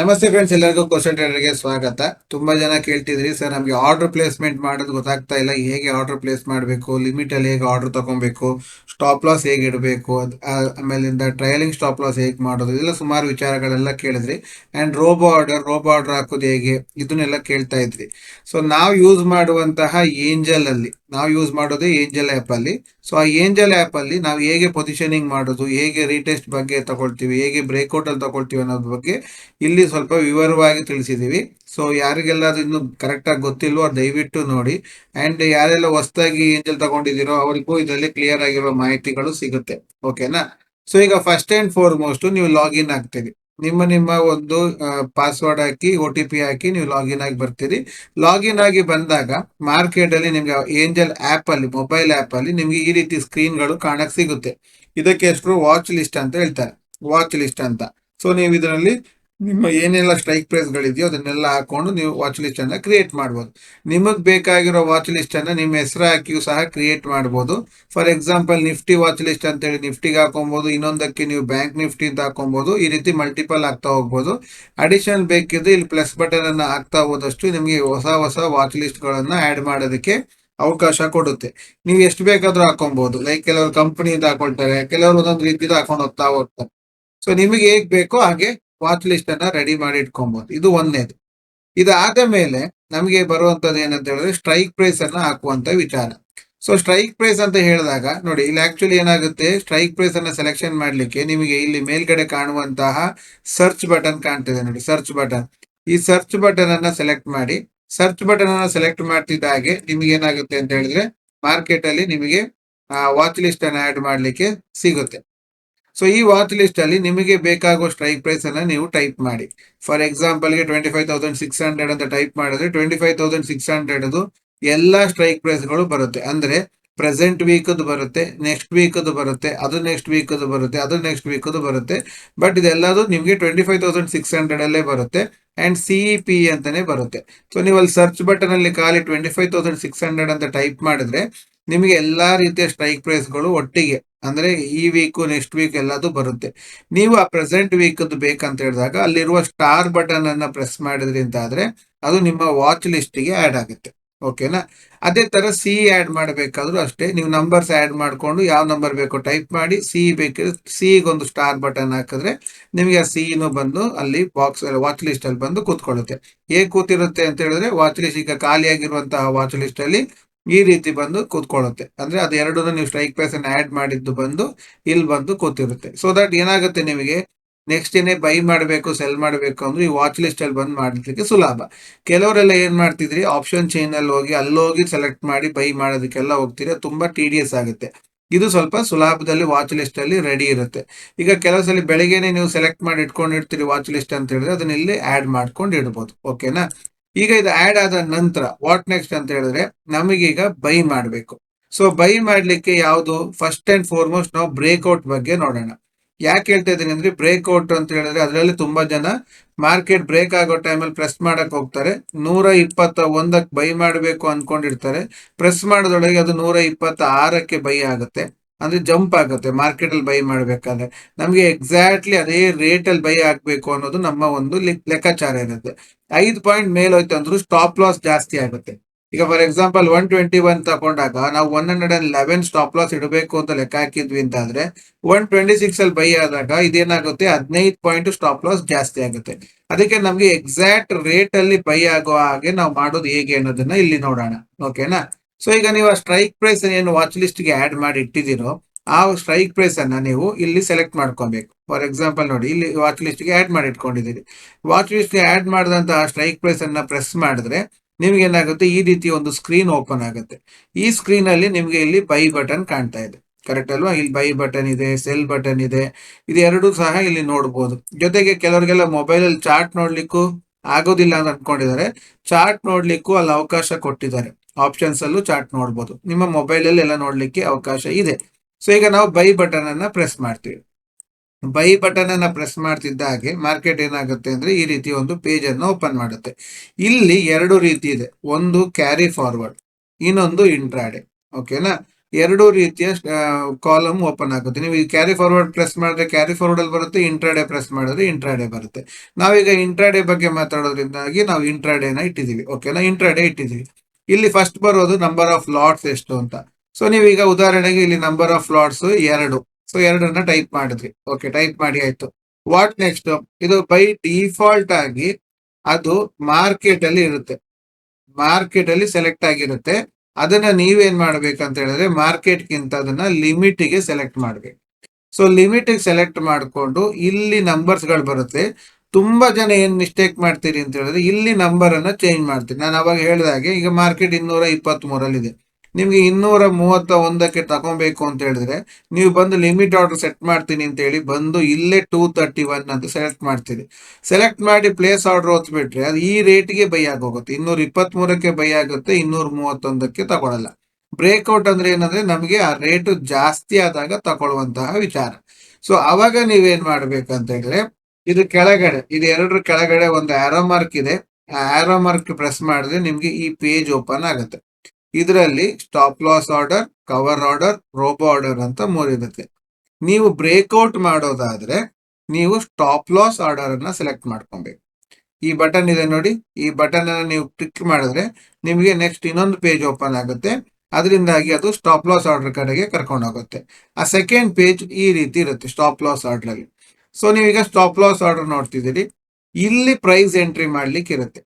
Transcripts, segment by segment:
ನಮಸ್ತೆ ಫ್ರೆಂಡ್ಸ್ ಎಲ್ಲರಿಗೂ ಕ್ವಶನ್ ಟ್ರೇಡರ್ಗೆ ಸ್ವಾಗತ. ತುಂಬಾ ಜನ ಕೇಳ್ತಿದ್ರಿ ಸರ್ ನಮಗೆ ಆರ್ಡರ್ ಪ್ಲೇಸ್ಮೆಂಟ್ ಮಾಡೋದು ಗೊತ್ತಾಗ್ತಾ ಇಲ್ಲ. ಹೇಗೆ ಆರ್ಡರ್ ಪ್ಲೇಸ್ ಮಾಡಬೇಕು ಲಿಮಿಟ್ ಅಲ್ಲಿ ಹೇಗೆ ಆರ್ಡರ್ ತಗೊಬೇಕು ಸ್ಟಾಪ್ ಲಾಸ್ ಹೇಗೆ ಇಡಬೇಕು ಆಮೇಲಿಂದ ಟ್ರಯಲಿಂಗ್ ಸ್ಟಾಪ್ ಲಾಸ್ ಹೇಗೆ ಮಾಡೋದು, ಇದೆಲ್ಲ ಸುಮಾರು ವಿಚಾರಗಳೆಲ್ಲ ಕೇಳಿದ್ರಿ. And robo order robo order ಹಾಕೋದು ಹೇಗೆ, ಇದನ್ನೆಲ್ಲ ಕೇಳ್ತಾ ಇದ್ರಿ. ಸೊ ನಾವು ಯೂಸ್ ಮಾಡುವಂತಹ ಏಂಜಲ್ ಅಲ್ಲಿ ನಾವು ಯೂಸ್ ಮಾಡೋದೇ ಏಂಜಲ್ ಆ್ಯಪ್ ಅಲ್ಲಿ. ಸೊ ಆ ಏಂಜಲ್ ಆ್ಯಪ್ ಅಲ್ಲಿ ನಾವು ಹೇಗೆ ಪೊಸಿಷನಿಂಗ್ ಮಾಡೋದು, ಹೇಗೆ ರೀಟೆಸ್ಟ್ ಬಗ್ಗೆ ತಗೊಳ್ತೀವಿ, ಹೇಗೆ ಅಲ್ಲಿ ತಗೊಳ್ತೀವಿ ಅನ್ನೋದ್ರ ಬಗ್ಗೆ ಇಲ್ಲಿ ಸ್ವಲ್ಪ ವಿವರವಾಗಿ ತಿಳಿಸಿದೀವಿ. ಸೊ ಯಾರಿಗೆಲ್ಲ ಅದು ಇನ್ನು ಕರೆಕ್ಟ್ ಆಗಿ ಗೊತ್ತಿಲ್ವೋ ದಯವಿಟ್ಟು ನೋಡಿ. ಅಂಡ್ ಯಾರೆಲ್ಲ ಹೊಸದಾಗಿ ಏಂಜಲ್ ತಗೊಂಡಿದ್ದೀರೋ ಅವ್ರಿಗೂ ಇದರಲ್ಲಿ ಕ್ಲಿಯರ್ ಆಗಿರೋ ಮಾಹಿತಿಗಳು ಸಿಗುತ್ತೆ. ಓಕೆನಾ ಸೊ ಈಗ ಫಸ್ಟ್ ಅಂಡ್ ಫಾರ್ಮೋಸ್ಟ್ ನೀವು ಲಾಗಿನ್ ಆಗ್ತೀರಿ. ನಿಮ್ಮ ನಿಮ್ಮ ಒಂದು ಪಾಸ್ವರ್ಡ್ ಹಾಕಿ ಒ ಟಿ ಪಿ ಹಾಕಿ ನೀವು ಲಾಗಿನ್ ಆಗಿ ಬರ್ತೀರಿ. ಲಾಗಿನ್ ಆಗಿ ಬಂದಾಗ ಮಾರ್ಕೆಟ್ ಅಲ್ಲಿ ನಿಮ್ಗೆ ಏಂಜಲ್ ಆಪ್ ಅಲ್ಲಿ ಮೊಬೈಲ್ ಆಪ್ ಅಲ್ಲಿ ನಿಮ್ಗೆ ಈ ರೀತಿ ಸ್ಕ್ರೀನ್ಗಳು ಕಾಣಕ್ ಸಿಗುತ್ತೆ. ಇದಕ್ಕೆ ಹೆಸರು ವಾಚ್ ಲಿಸ್ಟ್ ಅಂತ ಹೇಳ್ತಾರೆ. ವಾಚ್ ಲಿಸ್ಟ್ ಅಂತ. ಸೊ ನೀವು ಇದರಲ್ಲಿ ನಿಮ್ಮ ಏನೆಲ್ಲ ಸ್ಟ್ರೈಕ್ ಪ್ರೈಸ್ ಗಳಿದೆಯೋ ಅದನ್ನೆಲ್ಲ ಹಾಕೊಂಡು ನೀವು ವಾಚ್ ಲಿಸ್ಟ್ ಅನ್ನ ಕ್ರಿಯೇಟ್ ಮಾಡ್ಬೋದು. ನಿಮಗೆ ಬೇಕಾಗಿರೋ ವಾಚ್ ಲಿಸ್ಟ್ ಅನ್ನ ನಿಮ್ಮ ಹೆಸರು ಹಾಕಿಯೂ ಸಹ ಕ್ರಿಯೇಟ್ ಮಾಡ್ಬೋದು. For example nifty watch list ಅಂತ ಹೇಳಿ ನಿಫ್ಟಿಗೆ ಹಾಕೊಬಹುದು ಇನ್ನೊಂದಕ್ಕೆ ನೀವು ಬ್ಯಾಂಕ್ ನಿಫ್ಟಿ ಅಂತ ಹಾಕೊಬಹುದು ಈ ರೀತಿ ಮಲ್ಟಿಪಲ್ ಆಗ್ತಾ ಹೋಗ್ಬೋದು. ಅಡಿಷನಲ್ ಬೇಕಿದ್ರೆ ಇಲ್ಲಿ ಪ್ಲಸ್ ಬಟನ್ ಅನ್ನ ಹಾಕ್ತಾ ಹೋದಷ್ಟು ನಿಮಗೆ ಹೊಸ ಹೊಸ ವಾಚ್ ಲಿಸ್ಟ್ ಗಳನ್ನ ಆಡ್ ಮಾಡೋದಕ್ಕೆ ಅವಕಾಶ ಕೊಡುತ್ತೆ. ನೀವು ಎಷ್ಟು ಬೇಕಾದರೂ ಹಾಕೊಬಹುದು ಲೈಕ್ ಕೆಲವರು ಕಂಪನಿಯಿಂದ ಹಾಕೊಳ್ತಾರೆ, ಕೆಲವರು ಒಂದೊಂದು ರೀತಿಯಿಂದ ಹಾಕೊಂಡು ಹೋಗ್ತಾ ಹೋಗ್ತಾರೆ. ಸೊ ನಿಮಗೆ ಹೇಗ್ ಬೇಕೋ ಹಾಗೆ ವಾಚ್ ಲಿಸ್ಟ್ ಅನ್ನ ರೆಡಿ ಮಾಡಿ ಇಟ್ಕೊಬಹುದು ಇದು ಒಂದನೇದು. ಇದಾದ ಮೇಲೆ ನಮಗೆ ಬರುವಂತದ್ದು ಏನಂತ ಹೇಳಿದ್ರೆ ಸ್ಟ್ರೈಕ್ ಪ್ರೈಸ್ ಅನ್ನ ಹಾಕುವಂತ ವಿಚಾರ. ಸೊ ಸ್ಟ್ರೈಕ್ ಪ್ರೈಸ್ ಅಂತ ಹೇಳಿದಾಗ, ನೋಡಿ, ಇಲ್ಲಿ ಆಕ್ಚುಲಿ ಏನಾಗುತ್ತೆ? ಸ್ಟ್ರೈಕ್ ಪ್ರೈಸ್ ಅನ್ನ ಸೆಲೆಕ್ಷನ್ ಮಾಡ್ಲಿಕ್ಕೆ ನಿಮಗೆ ಇಲ್ಲಿ ಮೇಲ್ಗಡೆ ಕಾಣುವಂತಹ ಸರ್ಚ್ ಬಟನ್ ಕಾಣ್ತಿದೆ. ನೋಡಿ ಸರ್ಚ್ ಬಟನ್ ಈ ಸರ್ಚ್ ಬಟನ್ ಅನ್ನ ಸೆಲೆಕ್ಟ್ ಮಾಡಿ ಸರ್ಚ್ ಬಟನ್ ಅನ್ನ ಸೆಲೆಕ್ಟ್ ಮಾಡ್ತಿದ್ದ ಹಾಗೆ ನಿಮಗೆ ಏನಾಗುತ್ತೆ ಅಂತ ಹೇಳಿದ್ರೆ ಮಾರ್ಕೆಟ್ ಅಲ್ಲಿ ನಿಮಗೆ ವಾಚ್ ಲಿಸ್ಟ್ ಅನ್ನ ಆಡ್ ಮಾಡ್ಲಿಕ್ಕೆ ಸಿಗುತ್ತೆ. ಸೊ ಈ ವಾಚ್ ಲಿಸ್ಟ್ ಅಲ್ಲಿ ನಿಮಗೆ ಬೇಕಾಗುವ ಸ್ಟ್ರೈಕ್ ಪ್ರೈಸ್ ಅನ್ನ ನೀವು ಟೈಪ್ ಮಾಡಿ. For ಎಕ್ಸಾಂಪಲ್ಗೆ twenty five thousand six hundred ಅಂತ ಟೈಪ್ ಮಾಡಿದ್ರೆ twenty five thousand six hundred ಅದು ಎಲ್ಲಾ ಸ್ಟ್ರೈಕ್ ಪ್ರೈಸ್ಗಳು ಬರುತ್ತೆ. ಅಂದ್ರೆ ಪ್ರೆಸೆಂಟ್ ವೀಕದ್ದು ಬರುತ್ತೆ ನೆಕ್ಸ್ಟ್ ವೀಕದ್ದು ಬರುತ್ತೆ, ಅದು ನೆಕ್ಸ್ಟ್ ವೀಕದ್ದು ಬರುತ್ತೆ, ಅದು ನೆಕ್ಸ್ಟ್ ವೀಕದ್ದು ಬರುತ್ತೆ. ಬಟ್ ಇದೆಲ್ಲದು ನಿಮಗೆ twenty five thousand six hundred ಅಲ್ಲೇ ಬರುತ್ತೆ ಅಂಡ್ ಇ ಪಿ ಅಂತಾನೆ ಬರುತ್ತೆ. ಸೊ ನೀವು ಅಲ್ಲಿ ಸರ್ಚ್ ಬಟನ್ ಅಲ್ಲಿ ಖಾಲಿ twenty five thousand six hundred ಅಂತ ಟೈಪ್ ಮಾಡಿದ್ರೆ ನಿಮಗೆ ಎಲ್ಲಾ ರೀತಿಯ ಸ್ಟ್ರೈಕ್ ಪ್ರೈಸ್ಗಳು ಒಟ್ಟಿಗೆ, ಅಂದ್ರೆ ಈ ವೀಕು ನೆಕ್ಸ್ಟ್ ವೀಕ್ ಎಲ್ಲದು ಬರುತ್ತೆ. ನೀವು ಆ ಪ್ರೆಸೆಂಟ್ ವೀಕ್ ಬೇಕಂತ ಹೇಳಿದಾಗ ಅಲ್ಲಿರುವ ಸ್ಟಾರ್ ಬಟನ್ ಅನ್ನ ಪ್ರೆಸ್ ಮಾಡಿದ್ರಿ ಅದು ನಿಮ್ಮ ವಾಚ್ ಲಿಸ್ಟಿಗೆ ಆ್ಯಡ್ ಆಗುತ್ತೆ. ಓಕೆನಾ ಅದೇ ತರ ಸಿ ಆಡ್ ಮಾಡಬೇಕಾದ್ರೂ ಅಷ್ಟೇ, ನೀವು ನಂಬರ್ಸ್ ಆಡ್ ಮಾಡ್ಕೊಂಡು ಯಾವ ನಂಬರ್ ಬೇಕೋ ಟೈಪ್ ಮಾಡಿ ಸಿ ಬೇಕಿದ್ರೆ ಸಿ ಒಂದು ಸ್ಟಾರ್ ಬಟನ್ ಹಾಕಿದ್ರೆ ನಿಮಗೆ ಆ ಸಿನು ಬಂದು ಅಲ್ಲಿ ಬಾಕ್ಸ್ ವಾಚ್ ಲಿಸ್ಟ್ ಅಲ್ಲಿ ಬಂದು ಕೂತ್ಕೊಳ್ಳುತ್ತೆ. ಹೇಗೆ ಕೂತಿರುತ್ತೆ ಅಂತ ಹೇಳಿದ್ರೆ ವಾಚ್ ಲಿಸ್ಟ್ ಈಗ ಖಾಲಿಯಾಗಿರುವಂತಹ ವಾಚ್ ಲಿಸ್ಟ್ ಅಲ್ಲಿ ಈ ರೀತಿ ಬಂದು ಕೂತ್ಕೊಳ್ಳುತ್ತೆ. ಅಂದ್ರೆ ಅದು ಎರಡು ನೀವು ಸ್ಟ್ರೈಕ್ ಪ್ರೈಸ್ ಅನ್ನು ಆಡ್ ಮಾಡಿದ್ದು ಬಂದು ಇಲ್ಲಿ ಬಂದು ಕೂತಿರುತ್ತೆ. ಸೊ ದಟ್ ಏನಾಗುತ್ತೆ ನಿಮಗೆ? ನೆಕ್ಸ್ಟ್ ಏನೇ ಬೈ ಮಾಡಬೇಕು ಸೆಲ್ ಮಾಡಬೇಕು ಅಂದ್ರೆ ಈ ವಾಚ್ ಲಿಸ್ಟ್ ಅಲ್ಲಿ ಬಂದು ಮಾಡಲಿಕ್ಕೆ ಸುಲಭ. ಕೆಲವರೆಲ್ಲ ಏನ್ ಮಾಡ್ತಿದ್ರಿ? ಆಪ್ಷನ್ ಚೈನ್ ಅಲ್ಲಿ ಹೋಗಿ ಅಲ್ಲೋಗಿ ಸೆಲೆಕ್ಟ್ ಮಾಡಿ ಬೈ ಮಾಡೋದಕ್ಕೆಲ್ಲ ಹೋಗ್ತೀರಿ? ತುಂಬಾ ಟಿಡಿಯಸ್ ಆಗುತ್ತೆ. ಇದು ಸ್ವಲ್ಪ ಸುಲಭದಲ್ಲಿ ವಾಚ್ ಲಿಸ್ಟ್ ಅಲ್ಲಿ ರೆಡಿ ಇರುತ್ತೆ. ಈಗ ಕೆಲವು ಸಲ ಬೆಳಿಗ್ಗೆನೆ ನೀವು ಸೆಲೆಕ್ಟ್ ಮಾಡಿ ಇಟ್ಕೊಂಡಿರ್ತೀರಿ ವಾಚ್ ಲಿಸ್ಟ್ ಅಂತ ಹೇಳಿದ್ರೆ ಅದನ್ನ ಇಲ್ಲಿ ಆಡ್ ಮಾಡ್ಕೊಂಡು ಇಡ್ಬೋದು. ಓಕೆನಾ ಈಗ ಇದು ಆಡ್ ಆದ ನಂತರ ವಾಟ್ ನೆಕ್ಸ್ಟ್ ಅಂತ ಹೇಳಿದ್ರೆ ನಮಗೀಗ ಬೈ ಮಾಡಬೇಕು. ಸೊ ಬೈ ಮಾಡ್ಲಿಕ್ಕೆ ಯಾವುದು? ಫಸ್ಟ್ ಅಂಡ್ ಫಾರ್ಮೋಸ್ಟ್ ನಾವು ಬ್ರೇಕ್ಔಟ್ ಬಗ್ಗೆ ನೋಡೋಣ. ಯಾಕೆ ಹೇಳ್ತಾ ಇದ್ದೀನಿ ಅಂದ್ರೆ ಬ್ರೇಕ್ಔಟ್ ಅಂತ ಹೇಳಿದ್ರೆ ಅದರಲ್ಲಿ ತುಂಬಾ ಜನ ಮಾರ್ಕೆಟ್ ಬ್ರೇಕ್ ಆಗೋ ಟೈಮಲ್ಲಿ ಪ್ರೆಸ್ ಮಾಡಕ್ಕೆ ಹೋಗ್ತಾರೆ. ನೂರ ಇಪ್ಪತ್ತ ಒಂದಕ್ಕೆ ಬೈ ಮಾಡಬೇಕು ಅನ್ಕೊಂಡಿರ್ತಾರೆ. ಪ್ರೆಸ್ ಮಾಡೋದ್ರೊಳಗೆ ಅದು ನೂರ ಇಪ್ಪತ್ತ ಆರಕ್ಕೆ ಬೈ ಆಗುತ್ತೆ. ಅಂದ್ರೆ ಜಂಪ್ ಆಗುತ್ತೆ. ಮಾರ್ಕೆಟ್ ಅಲ್ಲಿ ಬೈ ಮಾಡ್ಬೇಕಾದ್ರೆ. ನಮ್ಗೆ ಎಕ್ಸಾಕ್ಟ್ಲಿ ಅದೇ ರೇಟ್ ಅಲ್ಲಿ ಬೈ ಆಗ್ಬೇಕು ಅನ್ನೋದು ನಮ್ಮ ಒಂದು ಲೆಕ್ಕಾಚಾರ ಇರುತ್ತೆ. ಐದು ಪಾಯಿಂಟ್ ಮೇಲೆ ಹೋಯ್ತು ಅಂದ್ರೂ ಸ್ಟಾಪ್ ಲಾಸ್ ಜಾಸ್ತಿ ಆಗುತ್ತೆ. ಈಗ for example one twenty one ತಗೊಂಡಾಗ ನಾವು one hundred and eleven stop loss ಇಡಬೇಕು ಅಂತ ಲೆಕ್ಕ ಹಾಕಿದ್ವಿ ಅಂತ ಒನ್ ಟ್ವೆಂಟಿ ಸಿಕ್ಸ್ ಅಲ್ಲಿ ಬೈ ಆದಾಗ ಇದೇನಾಗುತ್ತೆ? ಹದಿನೈದು ಪಾಯಿಂಟ್ ಸ್ಟಾಪ್ ಲಾಸ್ ಜಾಸ್ತಿ ಆಗುತ್ತೆ. ಅದಕ್ಕೆ ನಮ್ಗೆ ಎಕ್ಸಾಕ್ಟ್ ರೇಟ್ ಅಲ್ಲಿ ಬೈ ಆಗೋ ಹಾಗೆ ನಾವು ಮಾಡೋದು ಹೇಗೆ ಅನ್ನೋದನ್ನ ಇಲ್ಲಿ ನೋಡೋಣ. ಓಕೆನಾ ಸೊ ಈಗ ನೀವು ಆ ಸ್ಟ್ರೈಕ್ ಪ್ರೈಸ್ ಏನು ವಾಚ್ ಲಿಸ್ಟ್ಗೆ ಆಡ್ ಮಾಡಿ ಇಟ್ಟಿದ್ದೀರೋ, ಆ ಸ್ಟ್ರೈಕ್ ಪ್ರೈಸ್ ಅನ್ನ ನೀವು ಇಲ್ಲಿ ಸೆಲೆಕ್ಟ್ ಮಾಡ್ಕೊಬೇಕು. ಫಾರ್ ಎಕ್ಸಾಂಪಲ್ ನೋಡಿ, ಇಲ್ಲಿ ವಾಚ್ ಲಿಸ್ಟ್ಗೆ ಆಡ್ ಮಾಡಿ ಇಟ್ಕೊಂಡಿದ್ದೀರಿ. ವಾಚ್ ಲಿಸ್ಟ್ಗೆ ಆಡ್ ಮಾಡಿದಂತಹ ಸ್ಟ್ರೈಕ್ ಪ್ರೈಸ್ ಅನ್ನ ಪ್ರೆಸ್ ಮಾಡಿದ್ರೆ, ನಿಮ್ಗೆ ಏನಾಗುತ್ತೆ? ಈ ರೀತಿ ಒಂದು ಸ್ಕ್ರೀನ್ ಓಪನ್ ಆಗುತ್ತೆ. ಈ ಸ್ಕ್ರೀನ್ ಅಲ್ಲಿ ನಿಮ್ಗೆ ಇಲ್ಲಿ ಬೈ ಬಟನ್ ಕಾಣ್ತಾ ಇದೆ. ಕರೆಕ್ಟ್ ಅಲ್ವಾ? ಇಲ್ಲಿ ಬೈ ಬಟನ್ ಇದೆ ಸೆಲ್ ಬಟನ್ ಇದೆ. ಇದು ಸಹ ಇಲ್ಲಿ ನೋಡಬಹುದು ಜೊತೆಗೆ ಕೆಲವರಿಗೆಲ್ಲ ಮೊಬೈಲ್ ಅಲ್ಲಿ ಚಾರ್ಟ್ ನೋಡ್ಲಿಕ್ಕೂ ಆಗೋದಿಲ್ಲ ಅಂತ ಅನ್ಕೊಂಡಿದ್ದಾರೆ. ಚಾರ್ಟ್ ನೋಡ್ಲಿಕ್ಕೂ ಅಲ್ಲಿ ಅವಕಾಶ ಕೊಟ್ಟಿದ್ದಾರೆ. ಆಪ್ಷನ್ಸ್ ಅಲ್ಲೂ ಚಾರ್ಟ್ ನೋಡ್ಬೋದು. ನಿಮ್ಮ ಮೊಬೈಲ್ ಅಲ್ಲಿ ಎಲ್ಲ ನೋಡ್ಲಿಕ್ಕೆ ಅವಕಾಶ ಇದೆ. ಸೊ ಈಗ ನಾವು ಬೈ ಬಟನ್ ಅನ್ನ ಪ್ರೆಸ್ ಮಾಡ್ತೀವಿ. ಬೈ ಬಟನ್ ಅನ್ನ ಪ್ರೆಸ್ ಮಾಡ್ತಿದ್ದ ಹಾಗೆ ಮಾರ್ಕೆಟ್ ಏನಾಗುತ್ತೆ ಅಂದ್ರೆ ಈ ರೀತಿ ಒಂದು ಪೇಜ್ ಅನ್ನು ಓಪನ್ ಮಾಡುತ್ತೆ. ಇಲ್ಲಿ ಎರಡು ರೀತಿ ಇದೆ. ಒಂದು ಕ್ಯಾರಿ ಫಾರ್ವರ್ಡ್ ಇನ್ನೊಂದು ಇಂಟ್ರಾಡೆ ಓಕೆನಾ ಎರಡು ರೀತಿಯ ಕಾಲಮ್ ಓಪನ್ ಆಗುತ್ತೆ. ನೀವು ಈ ಕ್ಯಾರಿ ಫಾರ್ವರ್ಡ್ ಪ್ರೆಸ್ ಮಾಡಿದ್ರೆ ಕ್ಯಾರಿ ಫಾರ್ವರ್ಡ್ ಅಲ್ಲಿ ಬರುತ್ತೆ ಇಂಟ್ರಾಡೆ ಪ್ರೆಸ್ ಮಾಡಿದ್ರೆ ಇಂಟ್ರಾಡೆ ಬರುತ್ತೆ. ನಾವೀಗ ಇಂಟ್ರಾಡೆ ಬಗ್ಗೆ ಮಾತಾಡೋದ್ರಿಂದಾಗಿ ನಾವು ಇಂಟ್ರಾಡೆನ ಇಟ್ಟಿದ್ದೀವಿ. ಓಕೆನಾ ಇಂಟ್ರಾಡೆ ಇಟ್ಟಿದ್ದೀವಿ. ಇಲ್ಲಿ ಫಸ್ಟ್ ಬರೋದು ನಂಬರ್ ಆಫ್ ಲಾಟ್ಸ್ ಎಷ್ಟು ಅಂತ. ಸೊ ನೀವೀಗ ಉದಾಹರಣೆಗೆ ಇಲ್ಲಿ ನಂಬರ್ ಆಫ್ ಲಾಟ್ಸ್ ಎರಡು. ಸೊ ಎರಡನ್ನ ಟೈಪ್ ಮಾಡಿದ್ರಿ. ಓಕೆ ಟೈಪ್ ಮಾಡಿ ಆಯ್ತು. ವಾಟ್ ನೆಕ್ಸ್ಟ್ ಇದು ಬೈ ಡಿಫಾಲ್ಟ್ ಆಗಿ ಅದು ಮಾರ್ಕೆಟ್ ಅಲ್ಲಿ ಇರುತ್ತೆ. ಮಾರ್ಕೆಟ್ ಅಲ್ಲಿ ಸೆಲೆಕ್ಟ್ ಆಗಿರುತ್ತೆ. ಅದನ್ನ ನೀವೇನ್ ಮಾಡ್ಬೇಕಂತ ಹೇಳಿದ್ರೆ ಮಾರ್ಕೆಟ್ ಗಿಂತ ಅದನ್ನ ಲಿಮಿಟ್ಗೆ ಸೆಲೆಕ್ಟ್ ಮಾಡ್ಬೇಕು. ಸೊ ಲಿಮಿಟ್ ಸೆಲೆಕ್ಟ್ ಮಾಡಿಕೊಂಡು ಇಲ್ಲಿ ನಂಬರ್ಸ್ಗಳು ಬರುತ್ತೆ. ತುಂಬಾ ಜನ ಏನ್ ಮಿಸ್ಟೇಕ್ ಮಾಡ್ತೀರಿ ಅಂತ ಹೇಳಿದ್ರೆ, ಇಲ್ಲಿ ನಂಬರ್ ಅನ್ನ ಚೇಂಜ್ ಮಾಡ್ತೀರಿ ನಾನು ಅವಾಗ ಹೇಳಿದಾಗೆ ಈಗ ಮಾರ್ಕೆಟ್ ಇನ್ನೂರ ಇಪ್ಪತ್ತ್ ಮೂರಲ್ಲಿ ಇದೆ. ನಿಮ್ಗೆ ಇನ್ನೂರ ಮೂವತ್ತ ಒಂದಕ್ಕೆ ತಗೊಬೇಕು ಅಂತ ಹೇಳಿದ್ರೆ, ನೀವು ಬಂದು ಲಿಮಿಟ್ ಆರ್ಡರ್ ಸೆಟ್ ಮಾಡ್ತೀನಿ ಅಂತ ಹೇಳಿ ಬಂದು ಇಲ್ಲೇ ಟೂ ತರ್ಟಿ ಒನ್ ಅಂತ ಸೆಲೆಕ್ಟ್ ಮಾಡ್ತೀರಿ. ಸೆಲೆಕ್ಟ್ ಮಾಡಿ ಪ್ಲೇಸ್ ಆರ್ಡರ್ ಓದ್ಬಿಟ್ರೆ ಅದು ಈ ರೇಟ್ಗೆ ಬೈ ಆಗೋಗುತ್ತೆ. ಇನ್ನೂರ ಇಪ್ಪತ್ತ್ ಮೂರಕ್ಕೆ ಬೈ ಆಗುತ್ತೆ, ಇನ್ನೂರ ಮೂವತ್ತೊಂದಕ್ಕೆ ತಗೊಳಲ್ಲ. ಬ್ರೇಕ್ಔಟ್ ಅಂದ್ರೆ ಏನಂದ್ರೆ, ನಮಗೆ ಆ ರೇಟ್ ಜಾಸ್ತಿ ಆದಾಗ ತಗೊಳ್ಳುವಂತಹ ವಿಚಾರ. ಸೊ ಅವಾಗ ನೀವೇನ್ ಮಾಡ್ಬೇಕಂತ ಹೇಳಿದ್ರೆ ಇದು ಕೆಳಗಡೆ, ಇದು ಎರಡರ ಕೆಳಗಡೆ ಒಂದು ಆರೋ ಮಾರ್ಕ್ ಇದೆ. ಆ ಆರೋ ಮಾರ್ಕ್ ಪ್ರೆಸ್ ಮಾಡಿದ್ರೆ ನಿಮ್ಗೆ ಈ ಪೇಜ್ ಓಪನ್ ಆಗುತ್ತೆ. ಇದರಲ್ಲಿ stop loss order cover order robo order ಅಂತ ಮೂರಿರುತ್ತೆ. ನೀವು ಬ್ರೇಕ್ಔಟ್ ಮಾಡೋದಾದ್ರೆ ನೀವು ಸ್ಟಾಪ್ ಲಾಸ್ ಆರ್ಡರ್ ಅನ್ನ ಸೆಲೆಕ್ಟ್ ಮಾಡ್ಕೊಬೇಕು. ಈ ಬಟನ್ ಇದೆ ನೋಡಿ. ಈ ಬಟನ್ ಅನ್ನ ನೀವು ಕ್ಲಿಕ್ ಮಾಡಿದ್ರೆ ನಿಮಗೆ ನೆಕ್ಸ್ಟ್ ಇನ್ನೊಂದು ಪೇಜ್ ಓಪನ್ ಆಗುತ್ತೆ. ಅದರಿಂದಾಗಿ ಅದು ಸ್ಟಾಪ್ ಲಾಸ್ ಆರ್ಡರ್ ಕಡೆಗೆ ಕರ್ಕೊಂಡು ಹೋಗುತ್ತೆ ಆ ಸೆಕೆಂಡ್ ಪೇಜ್ ಈ ರೀತಿ ಇರುತ್ತೆ ಸ್ಟಾಪ್ ಲಾಸ್ ಆರ್ಡರ್ ಅಲ್ಲಿ. ಸೊ ನೀವೀಗ ಸ್ಟಾಪ್ ಲಾಸ್ ಆರ್ಡರ್ ನೋಡ್ತಿದ್ದೀರಿ. ಇಲ್ಲಿ ಪ್ರೈಸ್ ಎಂಟ್ರಿ ಮಾಡ್ಲಿಕ್ಕೆ ಇರುತ್ತೆ.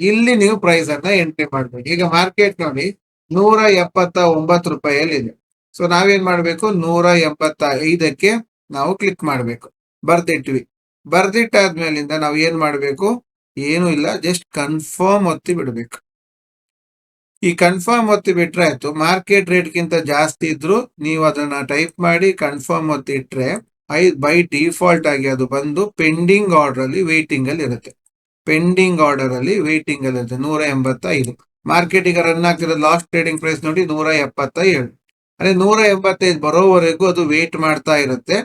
ಇಲ್ಲಿ ನೀವು ಪ್ರೈಸ್ ಅನ್ನ ಎಂಟ್ರಿ ಮಾಡ್ಬೇಕು. ಈಗ ಮಾರ್ಕೆಟ್ ನೋಡಿ, ನೂರ ಎಪ್ಪತ್ತ ಒಂಬತ್ತು ರೂಪಾಯಲ್ಲಿ ಇದೆ ಸೊ ನಾವೇನ್ ಮಾಡ್ಬೇಕು? ನೂರ ಎಂಬತ್ತ ಐದಕ್ಕೆ ನಾವು ಕ್ಲಿಕ್ ಮಾಡ್ಬೇಕು. ಬರ್ದಿಟ್ವಿ. ಬರ್ದಿಟ್ಟಾದ್ಮೇಲಿಂದ ನಾವು ಏನ್ ಮಾಡ್ಬೇಕು? ಏನು ಇಲ್ಲ ಜಸ್ಟ್ ಕನ್ಫರ್ಮ್ ಒತ್ತಿ ಬಿಡ್ಬೇಕು. ಈ ಕನ್ಫರ್ಮ್ ಒತ್ತಿ ಬಿಟ್ರೆ ಆಯ್ತು. ಮಾರ್ಕೆಟ್ ರೇಟ್ ಗಿಂತ ಜಾಸ್ತಿ ಇದ್ರು ನೀವು ಅದನ್ನ ಟೈಪ್ ಮಾಡಿ ಕನ್ಫರ್ಮ್ ಒತ್ತಿ ಇಟ್ರೆ ಐ ಬೈ ಡಿಫಾಲ್ಟ್ ಆಗಿ ಅದು ಬಂದು ಪೆಂಡಿಂಗ್ ಆರ್ಡರ್ ಅಲ್ಲಿ ವೇಟಿಂಗ್ ಅಲ್ಲಿ ಇರುತ್ತೆ. ಪೆಂಡಿಂಗ್ ಆರ್ಡರ್ ಅಲ್ಲಿ ವೇಟಿಂಗ್ ಅಲ್ಲಿ ಇರುತ್ತೆ. ನೂರ ಎಂಬತ್ತೈದು. ಮಾರ್ಕೆಟ್ ಈಗ ರನ್ ಆಗ್ತಿರೋದು ಲಾಸ್ಟ್ ಟ್ರೇಡಿಂಗ್ ಪ್ರೈಸ್ ನೋಡಿ ನೂರ ಎಪ್ಪತ್ತ ಏಳು ಅಂದ್ರೆ ನೂರ ಎಂಬತ್ತೈದು ಬರೋವರೆಗೂ ಅದು ವೇಟ್ ಮಾಡ್ತಾ ಇರುತ್ತೆ.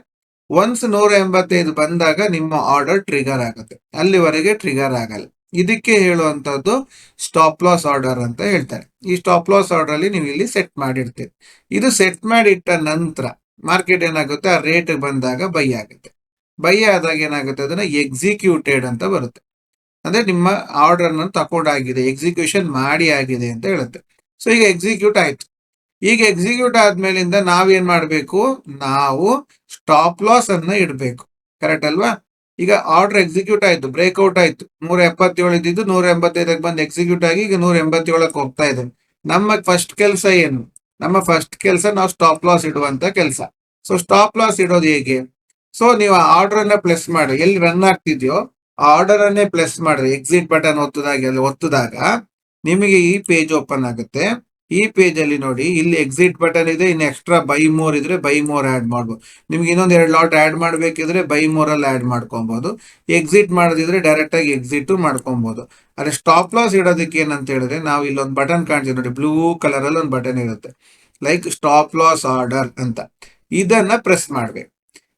ಒನ್ಸ್ ನೂರ ಎಂಬತ್ತೈದು ಬಂದಾಗ ನಿಮ್ಮ ಆರ್ಡರ್ ಟ್ರಿಗರ್ ಆಗುತ್ತೆ. ಅಲ್ಲಿವರೆಗೆ ಟ್ರಿಗರ್ ಆಗಲ್ಲ. ಇದಕ್ಕೆ ಹೇಳುವಂತದ್ದು ಸ್ಟಾಪ್ ಲಾಸ್ ಆರ್ಡರ್ ಅಂತ ಹೇಳ್ತಾರೆ. ಈ ಸ್ಟಾಪ್ ಲಾಸ್ ಆರ್ಡರ್ ಅಲ್ಲಿ ನೀವು ಇಲ್ಲಿ ಸೆಟ್ ಮಾಡಿರ್ತೀರಿ. ಇದು ಸೆಟ್ ಮಾಡಿಟ್ಟ ನಂತರ ಮಾರ್ಕೆಟ್ ಏನಾಗುತ್ತೆ? ಆ ರೇಟ್ ಬಂದಾಗ ಬೈ ಆಗುತ್ತೆ. ಬೈ ಆದಾಗ ಏನಾಗುತ್ತೆ? ಅದನ್ನ ಎಕ್ಸಿಕ್ಯೂಟೆಡ್ ಅಂತ ಬರುತ್ತೆ. ಅಂದ್ರೆ ನಿಮ್ಮ ಆರ್ಡರ್ ಅನ್ನು ತಕೊಂಡಾಗಿದೆ ಎಕ್ಸಿಕ್ಯೂಷನ್ ಮಾಡಿ ಆಗಿದೆ ಅಂತ ಹೇಳುತ್ತೆ. ಸೊ ಈಗ ಎಕ್ಸಿಕ್ಯೂಟ್ ಆಯ್ತು. ಈಗ ಎಕ್ಸಿಕ್ಯೂಟ್ ಆದ್ಮೇಲಿಂದ ನಾವೇನ್ ಮಾಡಬೇಕು? ನಾವು ಸ್ಟಾಪ್ ಲಾಸ್ ಅನ್ನ ಇಡಬೇಕು. ಕರೆಕ್ಟ್ ಅಲ್ವಾ? ಈಗ ಆರ್ಡರ್ ಎಕ್ಸಿಕ್ಯೂಟ್ ಆಯ್ತು ಬ್ರೇಕ್ಔಟ್ ಆಯ್ತು. ನೂರ ಎಪ್ಪತ್ತೇಳು ಇದ್ದಿದ್ದು ನೂರ ಎಂಬತ್ತೈದಕ್ಕೆ ಬಂದು ಎಕ್ಸಿಕ್ಯೂಟ್ ಆಗಿ ಈಗ ನೂರ ಎಂಬತ್ತೇಳಕ್ಕೆ ಹೋಗ್ತಾ ಇದೆ. ನಮ್ಮ ಫಸ್ಟ್ ಕೆಲಸ ಏನು? ನಮ್ಮ ಫಸ್ಟ್ ಕೆಲಸ ನಾವು ಸ್ಟಾಪ್ ಲಾಸ್ ಇಡುವಂತ ಕೆಲಸ. ಸೊ ಸ್ಟಾಪ್ ಲಾಸ್ ಇಡೋದು ಹೇಗೆ? ಸೊ ನೀವು ಆರ್ಡರ್ ಅನ್ನ ಪ್ಲಸ್ ಮಾಡಿ, ಎಲ್ಲಿ ರನ್ ಆಗ್ತಿದ್ಯೋ ಆರ್ಡರ್ ಅನ್ನೇ ಪ್ಲಸ್ ಮಾಡ್ರಿ ಎಕ್ಸಿಟ್ ಬಟನ್ ಒತ್ತದಾಗ ಒತ್ತದಾಗ, ನಿಮಗೆ ಈ ಪೇಜ್ ಓಪನ್ ಆಗುತ್ತೆ. ಈ ಪೇಜ್ ಅಲ್ಲಿ ನೋಡಿ, ಇಲ್ಲಿ ಎಕ್ಸಿಟ್ ಬಟನ್ ಇದೆ, ಇನ್ನು ಎಕ್ಸ್ಟ್ರಾ ಬೈ ಮೋರ್ ಇದ್ರೆ ಬೈ ಮೋರ್ ಆಡ್ ಮಾಡ್ಬೋದು. ನಿಮ್ಗೆ ಇನ್ನೊಂದು ಎರಡು ಲಾಟ್ ಆಡ್ ಮಾಡ್ಬೇಕಿದ್ರೆ ಬೈ ಮೋರ್ ಅಲ್ಲಿ ಆಡ್ ಮಾಡ್ಕೊಬಹುದು ಎಕ್ಸಿಟ್ ಮಾಡದಿದ್ರೆ ಡೈರೆಕ್ಟ್ ಆಗಿ ಎಕ್ಸಿಟ್ ಮಾಡ್ಕೊಬಹುದು ಅದೇ ಸ್ಟಾಪ್ ಲಾಸ್ ಇಡೋದಕ್ಕೆ ಏನಂತ ಹೇಳಿದ್ರೆ, ನಾವು ಇಲ್ಲೊಂದು ಬಟನ್ ಕಾಣ್ತೀವಿ ನೋಡಿ ಬ್ಲೂ ಕಲರ್ ಅಲ್ಲಿ ಒಂದು ಬಟನ್ ಇರುತ್ತೆ. ಲೈಕ್ ಸ್ಟಾಪ್ ಲಾಸ್ ಆರ್ಡರ್ ಅಂತ. ಇದನ್ನ ಪ್ರೆಸ್ ಮಾಡ್ಬೇಕು.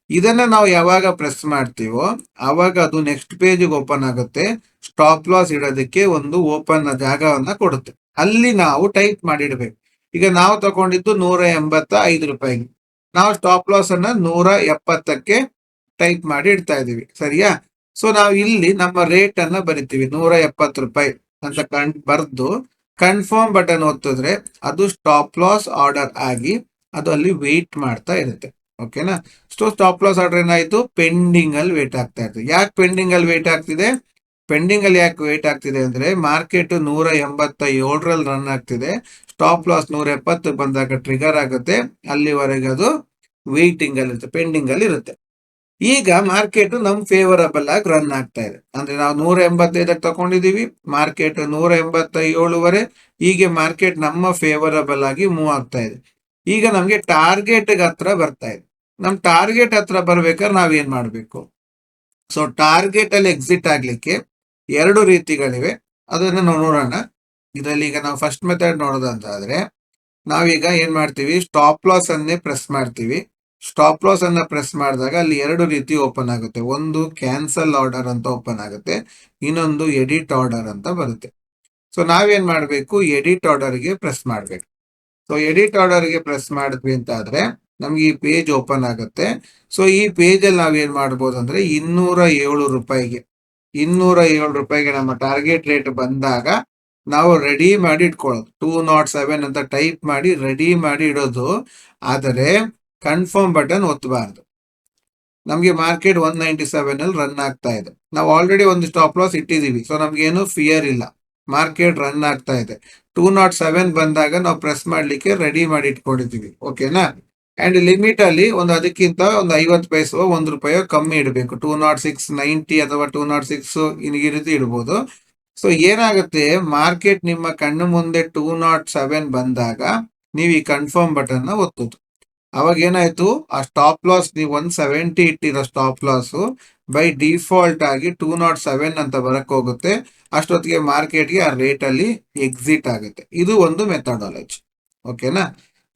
ಇದನ್ನ ನಾವು ಯಾವಾಗ ಪ್ರೆಸ್ ಮಾಡ್ತೀವೋ ಅವಾಗ ಅದು ನೆಕ್ಸ್ಟ್ ಪೇಜ್ ಓಪನ್ ಆಗುತ್ತೆ. ಸ್ಟಾಪ್ ಲಾಸ್ ಇಡೋದಕ್ಕೆ ಒಂದು ಓಪನ್ ಜಾಗವನ್ನ ಕೊಡುತ್ತೆ. ಅಲ್ಲಿ ನಾವು ಟೈಪ್ ಮಾಡಿಡ್ಬೇಕು. ಈಗ ನಾವು ತಗೊಂಡಿದ್ದು ನೂರ ಎಂಬತ್ತ ಐದು ರೂಪಾಯಿ ನಾವು ಸ್ಟಾಪ್ ಲಾಸ್ ಅನ್ನ ನೂರ ಎಪ್ಪತ್ತಕ್ಕೆ ಟೈಪ್ ಮಾಡಿ ಇಡ್ತಾ ಇದೀವಿ ಸರಿಯಾ? ಸೊ ನಾವು ಇಲ್ಲಿ ನಮ್ಮ ರೇಟ್ ಅನ್ನ ಬರಿತೀವಿ. ನೂರ ಎಪ್ಪತ್ತು ರೂಪಾಯಿ ಅಂತ ಕಣ್, ಬರ್ದು ಕನ್ಫರ್ಮ್ ಬಟನ್ ಒತ್ತಿದ್ರೆ ಅದು ಸ್ಟಾಪ್ ಲಾಸ್ ಆರ್ಡರ್ ಆಗಿ ಅದು ಅಲ್ಲಿ ವೇಟ್ ಮಾಡ್ತಾ ಇರುತ್ತೆ. ಓಕೆನಾ? ಸೊ ಸ್ಟಾಪ್ ಲಾಸ್ ಆರ್ಡರ್ ಏನಾಯ್ತು? ಪೆಂಡಿಂಗ್ ಅಲ್ಲಿ ವೇಟ್ ಆಗ್ತಾ ಇತ್ತು. ಯಾಕೆ ಪೆಂಡಿಂಗ್ ಅಲ್ಲಿ ವೇಟ್ ಆಗ್ತಿದೆ? ಪೆಂಡಿಂಗ್ ಅಲ್ಲಿ ಯಾಕೆ ವೇಟ್ ಆಗ್ತಿದೆ ಅಂದ್ರೆ ಮಾರ್ಕೆಟ್ ನೂರ ಎಂಬತ್ತ ಏಳರಲ್ಲಿ ರನ್ ಆಗ್ತಿದೆ. ಸ್ಟಾಪ್ ಲಾಸ್ ನೂರ ಎಪ್ಪತ್ತು ಬಂದಾಗ ಟ್ರಿಗರ್ ಆಗುತ್ತೆ. ಅಲ್ಲಿವರೆಗೆ ಅದು ವೇಟಿಂಗ್ ಅಲ್ಲಿ ಇರುತ್ತೆ ಪೆಂಡಿಂಗ್ ಅಲ್ಲಿ ಇರುತ್ತೆ. ಈಗ ಮಾರ್ಕೆಟ್ ನಮ್ ಫೇವರಬಲ್ ಆಗಿ ರನ್ ಆಗ್ತಾ ಇದೆ. ಅಂದ್ರೆ ನಾವು ನೂರ ಎಂಬತ್ತೈದಕ್ಕೆ ತಗೊಂಡಿದೀವಿ ಮಾರ್ಕೆಟ್ ನೂರ ಎಂಬತ್ತ ಏಳುವರೆ ಹೀಗೆ ಮಾರ್ಕೆಟ್ ನಮ್ಮ ಫೇವರಬಲ್ ಆಗಿ ಮೂವ್ ಆಗ್ತಾ ಇದೆ. ಈಗ ನಮಗೆ ಟಾರ್ಗೆಟ್ ಹತ್ರ ಬರ್ತಾ ಇದೆ. ನಮ್ ಟಾರ್ಗೆಟ್ ಹತ್ರ ಬರ್ಬೇಕಾದ್ರೆ ನಾವೇನ್ ಮಾಡ್ಬೇಕು? ಸೊ ಟಾರ್ಗೆಟ್ ಅಲ್ಲಿ ಎಕ್ಸಿಟ್ ಆಗ್ಲಿಕ್ಕೆ ಎರಡು ರೀತಿಗಳಿವೆ. ಅದನ್ನ ನಾವು ನೋಡೋಣ. ಇದರಲ್ಲಿ ಈಗ ನಾವು ಫಸ್ಟ್ ಮೆಥಡ್ ನೋಡೋದಂತಾದ್ರೆ, ನಾವೀಗ ಏನ್ ಮಾಡ್ತೀವಿ? ಸ್ಟಾಪ್ ಲಾಸ್ ಅನ್ನೇ ಪ್ರೆಸ್ ಮಾಡ್ತೀವಿ. ಸ್ಟಾಪ್ ಲಾಸ್ ಅನ್ನ ಪ್ರೆಸ್ ಮಾಡಿದಾಗ ಅಲ್ಲಿ ಎರಡು ರೀತಿ ಓಪನ್ ಆಗುತ್ತೆ. ಒಂದು ಕ್ಯಾನ್ಸಲ್ ಆರ್ಡರ್ ಅಂತ ಓಪನ್ ಆಗುತ್ತೆ. ಇನ್ನೊಂದು ಎಡಿಟ್ ಆರ್ಡರ್ ಅಂತ ಬರುತ್ತೆ. ಸೊ ನಾವೇನ್ ಮಾಡಬೇಕು? ಎಡಿಟ್ ಆರ್ಡರ್ಗೆ ಪ್ರೆಸ್ ಮಾಡ್ಬೇಕು. ಸೊ ಎಡಿಟ್ ಆರ್ಡರ್ಗೆ ಪ್ರೆಸ್ ಮಾಡಿದ್ವಿ ಅಂತ ಆದ್ರೆ ನಮ್ಗೆ ಈ ಪೇಜ್ ಓಪನ್ ಆಗುತ್ತೆ. ಸೊ ಈ ಪೇಜಲ್ಲಿ ನಾವೇನ್ ಮಾಡ್ಬೋದು ಅಂದ್ರೆ ಇನ್ನೂರ ಏಳು ರೂಪಾಯಿಗೆ, ಇನ್ನೂರ ಏಳು ರೂಪಾಯಿಗೆ ನಮ್ಮ ಟಾರ್ಗೆಟ್ ರೇಟ್ ಬಂದಾಗ ನಾವು ರೆಡಿ ಮಾಡಿ ಇಟ್ಕೊಳ್ಳೋದು. ಟೂ ನಾಟ್ ಸೆವೆನ್ ಅಂತ ಟೈಪ್ ಮಾಡಿ ರೆಡಿ ಮಾಡಿ ಇಡೋದು. ಆದರೆ ಕನ್ಫರ್ಮ್ ಬಟನ್ ಒತ್ತಬಾರ್ದು. ನಮಗೆ ಮಾರ್ಕೆಟ್ ಒನ್ ನೈಂಟಿ ಸೆವೆನ್ ಅಲ್ಲಿ ರನ್ ಆಗ್ತಾ ಇದೆ. ನಾವು ಆಲ್ರೆಡಿ ಒಂದು ಸ್ಟಾಪ್ ಲಾಸ್ ಇಟ್ಟಿದ್ದೀವಿ. ಸೊ ನಮ್ಗೇನು ಫಿಯರ್ ಇಲ್ಲ. ಮಾರ್ಕೆಟ್ ರನ್ ಆಗ್ತಾ ಇದೆ. ಟೂ ನಾಟ್ ಸೆವೆನ್ ಬಂದಾಗ ನಾವು ಪ್ರೆಸ್ ಮಾಡ್ಲಿಕ್ಕೆ ರೆಡಿ ಮಾಡಿ ಇಟ್ಕೊಂಡಿದ್ದೀವಿ. ಓಕೆನಾ ಅಂಡ್ ಲಿಮಿಟ್ ಅಲ್ಲಿ ಒಂದು ಅದಕ್ಕಿಂತ ಒಂದು ಐವತ್ತು ಪೈಸೋ, ಒಂದು ರೂಪಾಯೋ ಕಮ್ಮಿ ಇಡಬೇಕು. ಟೂ ನಾಟ್ ಸಿಕ್ಸ್ ನೈಂಟಿ ಅಥವಾ ಟೂ ನಾಟ್ ಸಿಕ್ಸ್ ಈ ರೀತಿ ಇಡ್ಬೋದು. ಸೊ ಏನಾಗುತ್ತೆ ಮಾರ್ಕೆಟ್ ನಿಮ್ಮ ಕಣ್ಣು ಮುಂದೆ ಟೂ ನಾಟ್ ಸೆವೆನ್ ಬಂದಾಗ ನೀವು ಈ ಕನ್ಫರ್ಮ್ ಬಟನ್ ಒತ್ತುದು. ಅವಾಗ ಏನಾಯ್ತು? ಆ ಸ್ಟಾಪ್ ಲಾಸ್ ನೀವು ಒನ್ ಸೆವೆಂಟಿ ಇಟ್ಟಿರೋ ಸ್ಟಾಪ್ ಲಾಸ್ ಬೈ ಡಿಫಾಲ್ಟ್ ಆಗಿ ಟೂ ನಾಟ್ ಸೆವೆನ್ ಅಂತ ಬರಕ್ ಹೋಗುತ್ತೆ. ಅಷ್ಟೊತ್ತಿಗೆ ಮಾರ್ಕೆಟ್ಗೆ ಆ ರೇಟ್ ಅಲ್ಲಿ ಎಕ್ಸಿಟ್ ಆಗುತ್ತೆ. ಇದು ಒಂದು ಮೆಥಡಾಲಜಿ ಓಕೆನಾ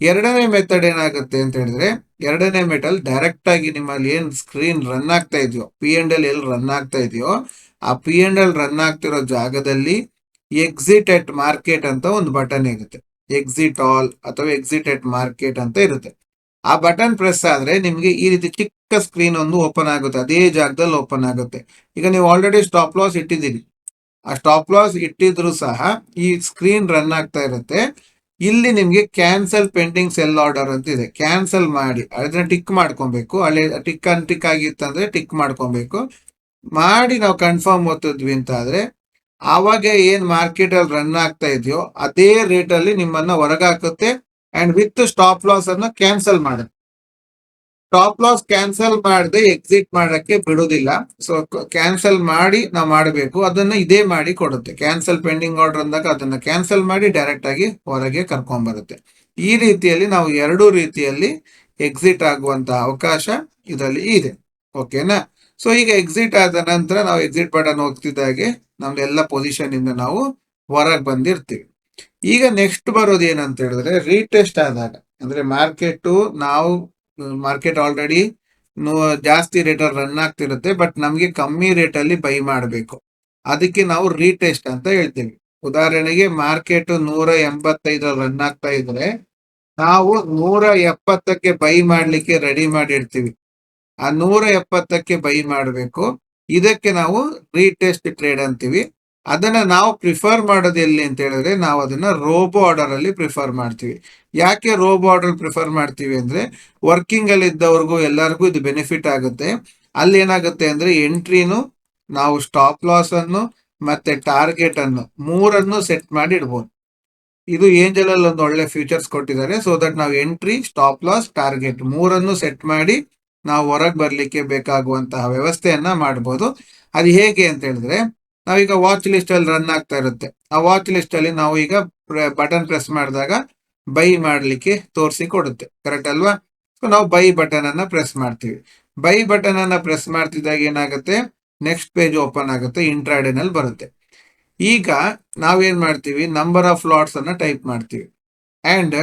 ಎರಡನೇ ಮೆಥಡ್ ಏನಾಗುತ್ತೆ ಅಂತ ಹೇಳಿದ್ರೆ, ಎರಡನೇ ಮೆಟಲ್ ಡೈರೆಕ್ಟ್ ಆಗಿ ನಿಮ್ಮಲ್ಲಿ ಏನ್ ಸ್ಕ್ರೀನ್ ರನ್ ಆಗ್ತಾ ಇದೆಯೋ ಪಿ ಎಂಡ್ ಎಲ್ ಎಲ್ಲಿ ರನ್ ಆಗ್ತಾ ಇದೆಯೋ, ಆ ಪಿ ಎಂಡ್ ಎಲ್ ರನ್ ಆಗ್ತಿರೋ ಜಾಗದಲ್ಲಿ ಎಕ್ಸಿಟ್ ಎಟ್ ಮಾರ್ಕೆಟ್ ಅಂತ ಒಂದು ಬಟನ್ ಇರುತ್ತೆ. ಎಕ್ಸಿಟ್ ಆಲ್ ಅಥವಾ ಎಕ್ಸಿಟ್ ಎಟ್ ಮಾರ್ಕೆಟ್ ಅಂತ ಇರುತ್ತೆ. ಆ ಬಟನ್ ಪ್ರೆಸ್ ಆದ್ರೆ ನಿಮಗೆ ಈ ರೀತಿ ಚಿಕ್ಕ ಸ್ಕ್ರೀನ್ ಒಂದು ಓಪನ್ ಆಗುತ್ತೆ. ಅದೇ ಜಾಗದಲ್ಲಿ ಓಪನ್ ಆಗುತ್ತೆ. ಈಗ ನೀವು ಆಲ್ರೆಡಿ ಸ್ಟಾಪ್ ಲಾಸ್ ಇಟ್ಟಿದ್ದೀರಿ. ಆ ಸ್ಟಾಪ್ ಲಾಸ್ ಇಟ್ಟಿದ್ರು ಸಹ ಈ ಸ್ಕ್ರೀನ್ ರನ್ ಆಗ್ತಾ ಇರುತ್ತೆ. ಇಲ್ಲಿ ನಿಮಗೆ ಕ್ಯಾನ್ಸಲ್ ಪೆಂಡಿಂಗ್ ಸೆಲ್ ಆರ್ಡರ್ ಅಂತ ಇದೆ. ಕ್ಯಾನ್ಸಲ್ ಮಾಡಿ, ಅದನ್ನ ಟಿಕ್ ಮಾಡ್ಕೊಬೇಕು. ಅಲ್ಲಿ ಟಿಕ್ ಅನ್ ಟಿಕ್ ಆಗಿತ್ತಂದ್ರೆ ಟಿಕ್ ಮಾಡ್ಕೊಬೇಕು. ಮಾಡಿ ನಾವು ಕನ್ಫರ್ಮ್ ಓದ್ತಿದ್ವಿ ಅಂತ ಆದ್ರೆ, ಆವಾಗ ಏನ್ ಮಾರ್ಕೆಟ್ ಅಲ್ಲಿ ರನ್ ಆಗ್ತಾ ಇದೆಯೋ, ಅದೇ ರೇಟ್ ಅಲ್ಲಿ ನಿಮ್ಮನ್ನ ಹೊರಗಾಕುತ್ತೆ. ಅಂಡ್ ವಿತ್ ಸ್ಟಾಪ್ ಲಾಸ್ ಅನ್ನು ಕ್ಯಾನ್ಸಲ್ ಮಾಡುತ್ತೆ ಸ್ಟಾಪ್ ಲಾಸ್ ಕ್ಯಾನ್ಸಲ್ ಮಾಡದೆ ಎಕ್ಸಿಟ್ ಮಾಡಕ್ಕೆ ಬಿಡೋದಿಲ್ಲ. ಸೊ ಕ್ಯಾನ್ಸಲ್ ಮಾಡಿ ನಾವು ಮಾಡಬೇಕು. ಅದನ್ನ ಇದೇ ಮಾಡಿ ಕೊಡುತ್ತೆ. ಕ್ಯಾನ್ಸಲ್ ಪೆಂಡಿಂಗ್ ಆರ್ಡರ್ ಅಂದಾಗ ಅದನ್ನ ಕ್ಯಾನ್ಸಲ್ ಮಾಡಿ ಡೈರೆಕ್ಟ್ ಆಗಿ ಹೊರಗೆ ಕರ್ಕೊಂಡ್ ಬರುತ್ತೆ ಈ ರೀತಿಯಲ್ಲಿ ನಾವು ಎರಡು ರೀತಿಯಲ್ಲಿ ಎಕ್ಸಿಟ್ ಆಗುವಂತಹ ಅವಕಾಶ ಇದರಲ್ಲಿ ಇದೆ. ಓಕೆನಾ ಸೊ ಈಗ ಎಕ್ಸಿಟ್ ಆದ ನಂತರ ನಾವು ಎಕ್ಸಿಟ್ ಬಟನ್ ಹೋಗ್ತಿದ್ದಾಗೆ ನಮ್ದೆಲ್ಲ ಪೊಸಿಷನ್ ಇಂದ ನಾವು ಹೊರಗೆ ಬಂದಿರ್ತೀವಿ. ಈಗ ನೆಕ್ಸ್ಟ್ ಬರೋದು ಏನಂತ ಹೇಳಿದ್ರೆ ರೀಟೆಸ್ಟ್ ಆದಾಗ, ಅಂದ್ರೆ ಮಾರ್ಕೆಟ್ ನಾವು ಮಾರ್ಕೆಟ್ ಆಲ್ರೆಡಿ ಜಾಸ್ತಿ ರೇಟಲ್ಲಿ ರನ್ ಆಗ್ತಿರುತ್ತೆ ಬಟ್ ನಮ್ಗೆ ಕಮ್ಮಿ ರೇಟ್ ಅಲ್ಲಿ ಬೈ ಮಾಡಬೇಕು. ಅದಕ್ಕೆ ನಾವು ರೀಟೆಸ್ಟ್ ಅಂತ ಹೇಳ್ತೀವಿ. ಉದಾಹರಣೆಗೆ ಮಾರ್ಕೆಟ್ ನೂರ ಎಂಬತ್ತೈದು ರನ್ ಆಗ್ತಾ ಇದ್ರೆ, ನಾವು ನೂರ ಎಪ್ಪತ್ತಕ್ಕೆ ಬೈ ಮಾಡ್ಲಿಕ್ಕೆ ರೆಡಿ ಮಾಡಿರ್ತೀವಿ. ಆ ನೂರ ಎಪ್ಪತ್ತಕ್ಕೆ ಬೈ ಮಾಡಬೇಕು. ಇದಕ್ಕೆ ನಾವು ರೀಟೆಸ್ಟ್ ಟ್ರೇಡ್ ಅಂತೀವಿ. ಅದನ್ನ ನಾವು ಪ್ರಿಫರ್ ಮಾಡೋದು ಎಲ್ಲಿ ಅಂತ ಹೇಳಿದ್ರೆ ನಾವು ಅದನ್ನ ರೋಬೋ ಆರ್ಡರ್ ಅಲ್ಲಿ ಪ್ರಿಫರ್ ಮಾಡ್ತೀವಿ. ಯಾಕೆ ರೋಬೋ ಆರ್ಡರ್ ಪ್ರಿಫರ್ ಮಾಡ್ತೀವಿ ಅಂದ್ರೆ ವರ್ಕಿಂಗ್ ಅಲ್ಲಿ ಇದ್ದವ್ರಿಗೂ ಎಲ್ಲರಿಗೂ ಇದು ಬೆನಿಫಿಟ್ ಆಗುತ್ತೆ. ಅಲ್ಲಿ ಏನಾಗುತ್ತೆ ಅಂದ್ರೆ ಎಂಟ್ರಿನು ನಾವು ಸ್ಟಾಪ್ ಲಾಸ್ ಅನ್ನು ಮತ್ತೆ ಟಾರ್ಗೆಟ್ ಅನ್ನು ಮೂರನ್ನು ಸೆಟ್ ಮಾಡಿ ಇಡ್ಬೋದು. ಇದು ಏಂಜಲ್ ಅಲ್ಲಿ ಒಂದು ಒಳ್ಳೆ ಫ್ಯೂಚರ್ಸ್ ಕೊಟ್ಟಿದ್ದಾರೆ. ಸೊ ದಟ್ ನಾವು ಎಂಟ್ರಿ ಸ್ಟಾಪ್ ಲಾಸ್ ಟಾರ್ಗೆಟ್ ಮೂರನ್ನು ಸೆಟ್ ಮಾಡಿ ನಾವು ಹೊರಗೆ ಬರ್ಲಿಕ್ಕೆ ಬೇಕಾಗುವಂತಹ ವ್ಯವಸ್ಥೆಯನ್ನ ಮಾಡಬಹುದು ಅದು ಹೇಗೆ ಅಂತ ಹೇಳಿದ್ರೆ ನಾವೀಗ ವಾಚ್ ಲಿಸ್ಟ್ ಅಲ್ಲಿ ರನ್ ಆಗ್ತಾ ಇರುತ್ತೆ. ಆ ವಾಚ್ ಲಿಸ್ಟ್ ಅಲ್ಲಿ ನಾವು ಈಗ ಬಟನ್ ಪ್ರೆಸ್ ಮಾಡಿದಾಗ ಬೈ ಮಾಡಲಿಕ್ಕೆ ತೋರಿಸಿ ಕೊಡುತ್ತೆ. ಕರೆಕ್ಟ್ ಅಲ್ವಾ? ಸೊ ನಾವು ಬೈ ಬಟನ್ ಅನ್ನ ಪ್ರೆಸ್ ಮಾಡ್ತೀವಿ. ಬೈ ಬಟನ್ ಅನ್ನ ಪ್ರೆಸ್ ಮಾಡ್ತಿದ್ದಾಗ ಏನಾಗುತ್ತೆ? ನೆಕ್ಸ್ಟ್ ಪೇಜ್ ಓಪನ್ ಆಗುತ್ತೆ ಇಂಟ್ರಾಡೇ ನಲ್ಲಿ ಬರುತ್ತೆ. ಈಗ ನಾವೇನ್ ಮಾಡ್ತೀವಿ? ನಂಬರ್ ಆಫ್ ಲಾಟ್ಸ್ ಅನ್ನ ಟೈಪ್ ಮಾಡ್ತೀವಿ. ಅಂಡ್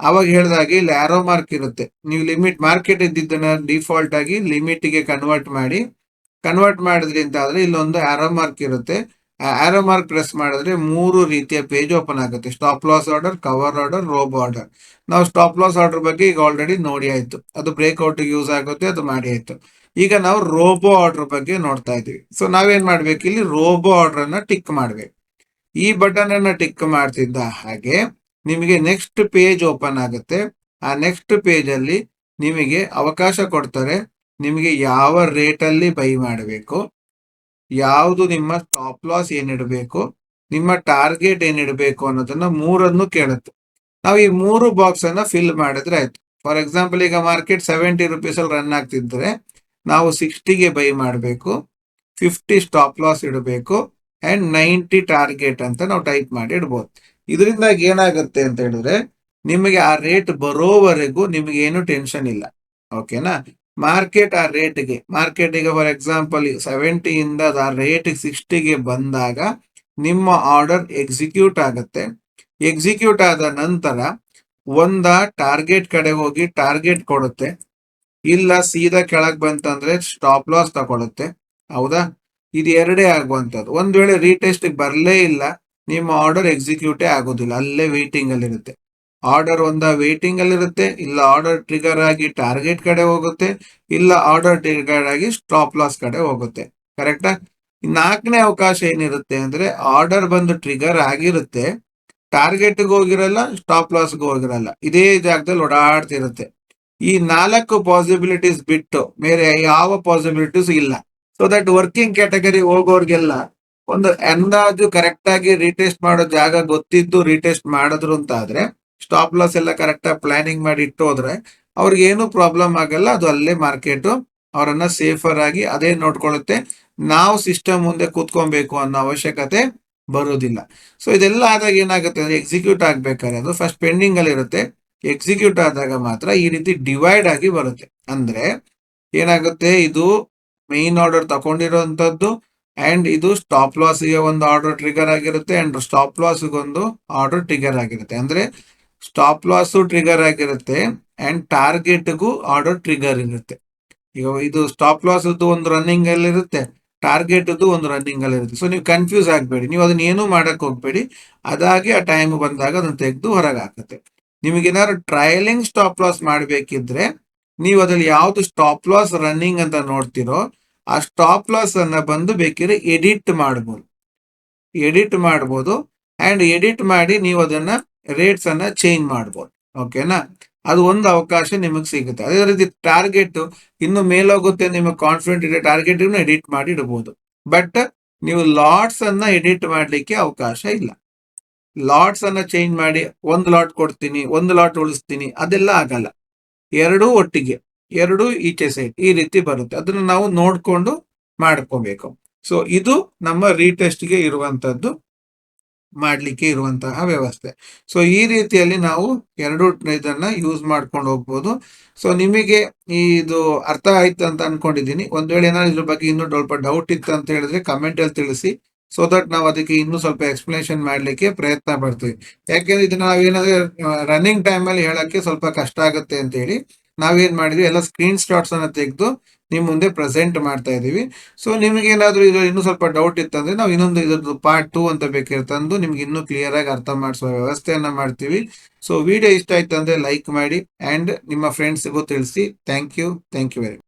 ಅವಾಗ ಹೇಳಿದಾಗೆ ಇಲ್ಲಿ ಆರೋ ಮಾರ್ಕ್ ಇರುತ್ತೆ. ನೀವು ಲಿಮಿಟ್ ಮಾರ್ಕೆಟ್ ಇದ್ದಿದ್ದನ್ನ ಡಿಫಾಲ್ಟ್ ಆಗಿ ಲಿಮಿಟ್ಗೆ ಕನ್ವರ್ಟ್ ಮಾಡಿ ಕನ್ವರ್ಟ್ ಮಾಡಿದ್ರಿ ಅಂತ ಆದ್ರೆ ಇಲ್ಲೊಂದು ಆರೋ ಮಾರ್ಕ್ ಇರುತ್ತೆ. ಆರೋ ಮಾರ್ಕ್ ಪ್ರೆಸ್ ಮಾಡಿದ್ರೆ ಮೂರು ರೀತಿಯ ಪೇಜ್ ಓಪನ್ ಆಗುತ್ತೆ. Stop loss order cover order robo order ನಾವು ಸ್ಟಾಪ್ ಲಾಸ್ ಆರ್ಡರ್ ಬಗ್ಗೆ ಈಗ ಆಲ್ರೆಡಿ ನೋಡಿ ಆಯ್ತು. ಅದು ಬ್ರೇಕ್ಔಟ್ ಯೂಸ್ ಆಗುತ್ತೆ, ಅದು ಮಾಡಿ ಆಯ್ತು. ಈಗ ನಾವು ರೋಬೋ ಆರ್ಡರ್ ಬಗ್ಗೆ ನೋಡ್ತಾ ಇದೀವಿ ಸೊ ನಾವೇನ್ ಮಾಡ್ಬೇಕು? ಇಲ್ಲಿ ರೋಬೋ ಆರ್ಡರ್ ಅನ್ನ ಟಿಕ್ ಮಾಡ್ಬೇಕು. ಈ ಬಟನ್ ಅನ್ನ ಟಿಕ್ ಮಾಡ್ತಿದ್ದ ಹಾಗೆ ನಿಮಗೆ ನೆಕ್ಸ್ಟ್ ಪೇಜ್ ಓಪನ್ ಆಗುತ್ತೆ. ಆ ನೆಕ್ಸ್ಟ್ ಪೇಜ್ ಅಲ್ಲಿ ನಿಮಗೆ ಅವಕಾಶ ಕೊಡ್ತಾರೆ ನಿಮಗೆ ಯಾವ ರೇಟ್ ಅಲ್ಲಿ ಬೈ ಮಾಡಬೇಕು, ಯಾವುದು ನಿಮ್ಮ ಸ್ಟಾಪ್ ಲಾಸ್ ಏನಿಡಬೇಕು, ನಿಮ್ಮ ಟಾರ್ಗೆಟ್ ಏನಿಡಬೇಕು ಅನ್ನೋದನ್ನ ಮೂರನ್ನು ಕೇಳುತ್ತೆ. ನಾವು ಈ ಮೂರು ಬಾಕ್ಸ್ ಅನ್ನ ಫಿಲ್ ಮಾಡಿದ್ರೆ ಆಯ್ತು. ಫಾರ್ ಎಕ್ಸಾಂಪಲ್ ಈಗ ಮಾರ್ಕೆಟ್ ಸೆವೆಂಟಿ ರುಪೀಸ್ ಅಲ್ಲಿ ರನ್ ಆಗ್ತಿದ್ರೆ ನಾವು ಸಿಕ್ಸ್ಟಿಗೆ ಬೈ ಮಾಡಬೇಕು ಫಿಫ್ಟಿ ಸ್ಟಾಪ್ ಲಾಸ್ ಇಡಬೇಕು ಅಂಡ್ ನೈಂಟಿ ಟಾರ್ಗೆಟ್ ಅಂತ ನಾವು ಟೈಪ್ ಮಾಡಿ ಇಡ್ಬೋದು. ಇದರಿಂದಾಗಿ ಏನಾಗುತ್ತೆ ಅಂತ ಹೇಳಿದ್ರೆ, ನಿಮಗೆ ಆ ರೇಟ್ ಬರೋವರೆಗೂ ನಿಮಗೆ ಏನು ಟೆನ್ಷನ್ ಇಲ್ಲ ಓಕೆನಾ ಮಾರ್ಕೆಟ್ ಆ ರೇಟ್ಗೆ ಮಾರ್ಕೆಟ್ ಈಗ ಫಾರ್ ಎಕ್ಸಾಂಪಲ್ ಸೆವೆಂಟಿಯಿಂದ ಆ ರೇಟ್ ಸಿಕ್ಸ್ಟಿಗೆ ಬಂದಾಗ ನಿಮ್ಮ ಆರ್ಡರ್ ಎಕ್ಸಿಕ್ಯೂಟ್ ಆಗುತ್ತೆ. ಎಕ್ಸಿಕ್ಯೂಟ್ ಆದ ನಂತರ ಒಂದ ಟಾರ್ಗೆಟ್ ಕಡೆ ಹೋಗಿ ಟಾರ್ಗೆಟ್ ಕೊಡುತ್ತೆ. ಇಲ್ಲ ಸೀದಾ ಕೆಳಗೆ ಬಂತಂದ್ರೆ ಸ್ಟಾಪ್ ಲಾಸ್ ತಗೊಳುತ್ತೆ. ಹೌದಾ? ಇದು ಎರಡೇ ಆಗುವಂತದ್ದು ಒಂದ್ ವೇಳೆ ರೀಟೆಸ್ಟ್ ಬರಲೇ ಇಲ್ಲ, ನಿಮ್ಮ ಆರ್ಡರ್ ಎಕ್ಸಿಕ್ಯೂಟೇ ಆಗೋದಿಲ್ಲ. ಅಲ್ಲೇ ವೇಟಿಂಗ್ ಅಲ್ಲಿ ಇರುತ್ತೆ ಆರ್ಡರ್ ಒಂದ ವೇಟಿಂಗ್ ಅಲ್ಲಿ ಇರುತ್ತೆ, ಇಲ್ಲ ಆರ್ಡರ್ ಟ್ರಿಗರ್ ಆಗಿ ಟಾರ್ಗೆಟ್ ಕಡೆ ಹೋಗುತ್ತೆ, ಇಲ್ಲ ಆರ್ಡರ್ ಟ್ರಿಗರ್ ಆಗಿ ಸ್ಟಾಪ್ ಲಾಸ್ ಕಡೆ ಹೋಗುತ್ತೆ. ಕರೆಕ್ಟಾ ನಾಲ್ಕನೇ ಅವಕಾಶ ಏನಿರುತ್ತೆ ಅಂದ್ರೆ ಆರ್ಡರ್ ಬಂದು ಟ್ರಿಗರ್ ಆಗಿರುತ್ತೆ ಟಾರ್ಗೆಟ್ಗೆ ಹೋಗಿರಲ್ಲ ಸ್ಟಾಪ್ ಲಾಸ್ಗೆ ಹೋಗಿರಲ್ಲ. ಇದೇ ಜಾಗದಲ್ಲಿ ಓಡಾಡ್ತಿರುತ್ತೆ ಈ ನಾಲ್ಕು ಪಾಸಿಬಿಲಿಟೀಸ್ ಬಿಟ್ಟು ಬೇರೆ ಯಾವ ಪಾಸಿಬಿಲಿಟೀಸ್ ಇಲ್ಲ. ಸೊ ದಟ್ ವರ್ಕಿಂಗ್ ಕ್ಯಾಟಗರಿ ಹೋಗೋರ್ಗೆಲ್ಲ ಒಂದು ಅಂದಾಜು ಕರೆಕ್ಟ್ ಆಗಿ ರೀಟೆಸ್ಟ್ ಮಾಡೋ ಜಾಗ ಗೊತ್ತಿದ್ದು ರೀಟೆಸ್ಟ್ ಮಾಡಿದ್ರು ಅಂತ ಆದ್ರೆ ಸ್ಟಾಪ್ ಲಾಸ್ ಎಲ್ಲ ಕರೆಕ್ಟ್ ಆಗಿ ಪ್ಲಾನಿಂಗ್ ಮಾಡಿ ಇಟ್ಟು ಹೋದ್ರೆ ಅವ್ರಿಗೆ ಏನು ಪ್ರಾಬ್ಲಮ್ ಆಗಲ್ಲ, ಅದು ಅಲ್ಲೇ ಮಾರ್ಕೆಟ್ ಅವರನ್ನ ಸೇಫರ್ ಆಗಿ ಅದೇ ನೋಡ್ಕೊಳ್ಳುತ್ತೆ. ನಾವು ಸಿಸ್ಟಮ್ ಮುಂದೆ ಕೂತ್ಕೊಬೇಕು ಅನ್ನೋ ಅವಶ್ಯಕತೆ ಬರೋದಿಲ್ಲ. ಸೊ ಇದೆಲ್ಲ ಆದಾಗ ಏನಾಗುತ್ತೆ ಅಂದ್ರೆ ಎಕ್ಸಿಕ್ಯೂಟ್ ಆಗ್ಬೇಕಾದ್ರೆ ಅದು ಫಸ್ಟ್ ಪೆಂಡಿಂಗ್ ಅಲ್ಲಿ ಇರುತ್ತೆ. ಎಕ್ಸಿಕ್ಯೂಟ್ ಆದಾಗ ಮಾತ್ರ ಈ ರೀತಿ ಡಿವೈಡ್ ಆಗಿ ಬರುತ್ತೆ. ಅಂದ್ರೆ ಏನಾಗುತ್ತೆ, ಇದು ಮೇನ್ ಆರ್ಡರ್ ತಗೊಂಡಿರುವಂತದ್ದು ಅಂಡ್ ಇದು ಸ್ಟಾಪ್ ಲಾಸ್ಗೆ ಒಂದು ಆರ್ಡರ್ ಟ್ರಿಗರ್ ಆಗಿರುತ್ತೆ ಅಂಡ್ ಸ್ಟಾಪ್ ಲಾಸ್ಗೊಂದು ಆರ್ಡರ್ ಟ್ರಿಗರ್ ಆಗಿರುತ್ತೆ. ಅಂದ್ರೆ ಸ್ಟಾಪ್ ಲಾಸು ಟ್ರಿಗರ್ ಆಗಿರುತ್ತೆ ಅಂಡ್ ಟಾರ್ಗೆಟ್ಗೂ ಆರ್ಡರ್ ಟ್ರಿಗರ್ ಇರುತ್ತೆ. ಈಗ ಇದು ಸ್ಟಾಪ್ ಲಾಸದ್ದು ಒಂದು ರನ್ನಿಂಗ್ ಅಲ್ಲಿ ಇರುತ್ತೆ ಟಾರ್ಗೆಟ್ ಒಂದು ರನ್ನಿಂಗ್ ಅಲ್ಲಿ ಇರುತ್ತೆ. ಸೊ ನೀವು ಕನ್ಫ್ಯೂಸ್ ಆಗಬೇಡಿ. ನೀವು ಅದನ್ನ ಏನು ಮಾಡಕ್ ಹೋಗಬೇಡಿ. ಅದಾಗಿ ಆ ಟೈಮ್ ಬಂದಾಗ ಅದನ್ನು ತೆಗೆದು ಹೊರಗೆ ಹಾಕುತ್ತೆ. ನಿಮಗೇನಾದ್ರು ಟ್ರಯಲಿಂಗ್ ಸ್ಟಾಪ್ ಲಾಸ್ ಮಾಡಬೇಕಿದ್ರೆ, ನೀವು ಅದ್ರಲ್ಲಿ ಯಾವುದು ಸ್ಟಾಪ್ ಲಾಸ್ ರನ್ನಿಂಗ್ ಅಂತ ನೋಡ್ತಿರೋ, ಆ ಸ್ಟಾಪ್ ಲಾಸ್ ಅನ್ನ ಬಂದು ಬೇಕಿದ್ರೆ ಎಡಿಟ್ ಮಾಡ್ಬೋದು. ಎಡಿಟ್ ಮಾಡ್ಬೋದು. ಅಂಡ್ ಎಡಿಟ್ ಮಾಡಿ ನೀವು ಅದನ್ನ ರೇಟ್ಸ್ ಅನ್ನ ಚೇಂಜ್ ಮಾಡ್ಬೋದು. ಓಕೆನಾ ಅದು ಒಂದು ಅವಕಾಶ ನಿಮಗೆ ಸಿಗುತ್ತೆ. ಅದೇ ರೀತಿ ಟಾರ್ಗೆಟ್ ಇನ್ನು ಮೇಲೋಗುತ್ತೆ ನಿಮಗೆ ಕಾನ್ಫಿಡೆಂಟ್ ಇದೆ ಟಾರ್ಗೆಟ್ ಎಡಿಟ್ ಮಾಡಿ ಇಡಬಹುದು ಬಟ್ ನೀವು ಲಾಟ್ಸ್ ಅನ್ನ ಎಡಿಟ್ ಮಾಡ್ಲಿಕ್ಕೆ ಅವಕಾಶ ಇಲ್ಲ. ಲಾಟ್ಸ್ ಅನ್ನ ಚೇಂಜ್ ಮಾಡಿ ಒಂದು ಲಾಟ್ ಕೊಡ್ತೀನಿ, ಒಂದು ಲಾಟ್ ಉಳಿಸ್ತೀನಿ, ಅದೆಲ್ಲ ಆಗಲ್ಲ. ಎರಡೂ ಒಟ್ಟಿಗೆ, ಎರಡು ಈಚೆ ಸೈಡ್ ಈ ರೀತಿ ಬರುತ್ತೆ. ಅದನ್ನ ನಾವು ನೋಡ್ಕೊಂಡು ಮಾಡ್ಕೋಬೇಕು. ಸೊ ಇದು ನಮ್ಮ ರೀಟೆಸ್ಟ್ಗೆ ಇರುವಂತದ್ದು ಮಾಡ್ಲಿಕ್ಕೆ ಇರುವಂತಹ ವ್ಯವಸ್ಥೆ. ಸೊ ಈ ರೀತಿಯಲ್ಲಿ ನಾವು ಎರಡು ಇದನ್ನ ಯೂಸ್ ಮಾಡ್ಕೊಂಡು ಹೋಗ್ಬೋದು. ಸೊ ನಿಮಗೆ ಇದು ಅರ್ಥ ಆಯ್ತು ಅಂತ ಅನ್ಕೊಂಡಿದ್ದೀನಿ. ಒಂದ್ ವೇಳೆ ಏನಾದ್ರು ಇದ್ರ ಬಗ್ಗೆ ಇನ್ನೂ ಸ್ವಲ್ಪ ಡೌಟ್ ಇತ್ತು ಅಂತ ಹೇಳಿದ್ರೆ ಕಮೆಂಟ್ ಅಲ್ಲಿ ತಿಳಿಸಿ ಸೊ ದಟ್ ನಾವು ಅದಕ್ಕೆ ಇನ್ನೂ ಸ್ವಲ್ಪ ಎಕ್ಸ್ಪ್ಲನೇಷನ್ ಮಾಡಲಿಕ್ಕೆ ಪ್ರಯತ್ನ ಪಡ್ತೀವಿ. ಯಾಕೆಂದ್ರೆ ಇದನ್ನ ನಾವೇನಾದ್ರೆ ರನ್ನಿಂಗ್ ಟೈಮ್ ಅಲ್ಲಿ ಹೇಳಕ್ಕೆ ಸ್ವಲ್ಪ ಕಷ್ಟ ಆಗುತ್ತೆ ಅಂತ ಹೇಳಿ. ನಾವೇನ್ ಮಾಡಿದ್ವಿ? ಎಲ್ಲ ಸ್ಕ್ರೀನ್ ಶಾಟ್ಸ್ ಅನ್ನ ತೆಗೆದು ನಿಮ್ ಮುಂದೆ ಪ್ರೆಸೆಂಟ್ ಮಾಡ್ತಾ ಇದೀವಿ. ಸೊ ನಿಮ್ಗೆ ಏನಾದ್ರು ಇನ್ನೂ ಸ್ವಲ್ಪ ಡೌಟ್ ಇತ್ತಂದ್ರೆ ನಾವು ಇನ್ನೊಂದು ಇದ್ರದ್ದು ಪಾರ್ಟ್ ಟೂ ಅಂತ ಬೇಕಿರ್ತಂದು ತಂದು ನಿಮ್ಗೆ ಇನ್ನೂ ಕ್ಲಿಯರ್ ಆಗಿ ಅರ್ಥ ಮಾಡಿಸುವ ವ್ಯವಸ್ಥೆಯನ್ನ ಮಾಡ್ತೀವಿ. ಸೊ ವಿಡಿಯೋ ಇಷ್ಟ ಆಯ್ತು ಲೈಕ್ ಮಾಡಿ ಅಂಡ್ ನಿಮ್ಮ ಫ್ರೆಂಡ್ಸ್ಗೂ ತಿಳಿಸಿ. Thank you thank you very